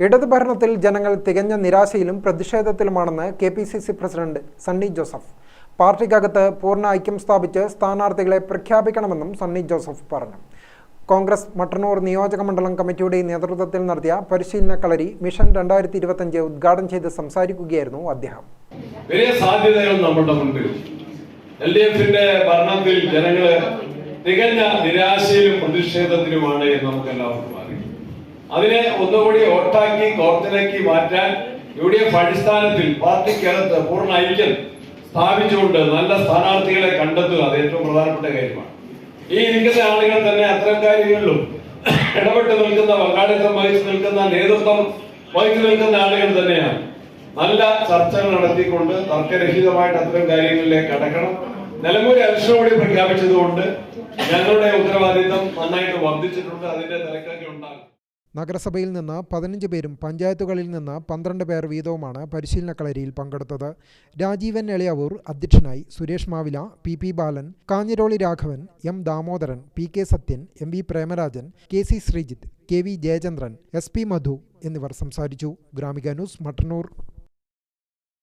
ഇടത് ഭരണത്തിൽ ജനങ്ങൾ തികഞ്ഞ നിരാശയിലും പ്രതിഷേധത്തിലുമാണെന്ന് K P C C president Sunny Joseph. പാർട്ടിക്കകത്ത് പൂർണ ഐക്യം സ്ഥാപിച്ച് സ്ഥാനാർത്ഥികളെ പ്രഖ്യാപിക്കണമെന്നും സണ്ണി ജോസഫ് പറഞ്ഞു. കോൺഗ്രസ് മട്ടന്നൂർ നിയോജക മണ്ഡലം കമ്മിറ്റിയുടെ നേതൃത്വത്തിൽ നടത്തിയ പരിശീലന കളരി മിഷൻ രണ്ടായിരത്തി ഇരുപത്തഞ്ച് ഉദ്ഘാടനം ചെയ്ത് സംസാരിക്കുകയായിരുന്നു അദ്ദേഹം. വലിയ നമ്മുടെ ഭരണത്തിൽ ജനങ്ങൾ തികഞ്ഞ നിരാശയിലും പ്രതിഷേധത്തിലുമാണ് നമുക്ക് അറിയാം. അതിനെ ഒന്നുകൂടി ഓട്ടാക്കി കോർത്തിലേക്ക് മാറ്റാൻ യു ഡി എഫ് അടിസ്ഥാനത്തിൽ പാർട്ടിക്കകത്ത് പൂർണ ഐക്യം സ്ഥാപിച്ചുകൊണ്ട് നല്ല സ്ഥാനാർത്ഥികളെ കണ്ടെത്തുക അത് ഏറ്റവും പ്രധാനപ്പെട്ട കാര്യമാണ്. ഈ ഇരിക്കുന്ന ആളുകൾ തന്നെ അത്തരം കാര്യങ്ങളിലും ഇടപെട്ട് നിൽക്കുന്ന പങ്കാളിത്തം വഹിച്ചു നിൽക്കുന്ന നേതൃത്വം വഹിച്ചു നിൽക്കുന്ന ആളുകൾ തന്നെയാണ്. നല്ല ചർച്ചകൾ നടത്തിക്കൊണ്ട് തർക്കരഹിതമായിട്ട് അത്തരം കാര്യങ്ങളിലേക്ക് കടക്കണം നിലമ്പൂർ അനുഷ്ഠനോടി പ്രഖ്യാപിച്ചതുകൊണ്ട് ഞങ്ങളുടെ ഉത്തരവാദിത്തം നന്നായിട്ട് വർദ്ധിച്ചിട്ടുണ്ട്. അതിന്റെ തിരക്കൊക്കെ ഉണ്ടാകും. നഗരസഭയിൽ നിന്ന് പതിനഞ്ച് പേരും പഞ്ചായത്തുകളിൽ നിന്ന് പന്ത്രണ്ട് പേർ വീതവുമാണ് പരിശീലന കളരിയിൽ പങ്കെടുത്തത്. രാജീവൻ എളിയാവൂർ അധ്യക്ഷനായി Suresh Mavila P P Balan Kanhiroli Raghavan M Damodaran P K Sathyan M V Premarajan K C Sreejith K V Jayachandran S P Madhu എന്നിവർ സംസാരിച്ചു. ഗ്രാമിക ന്യൂസ് മട്ടന്നൂർ.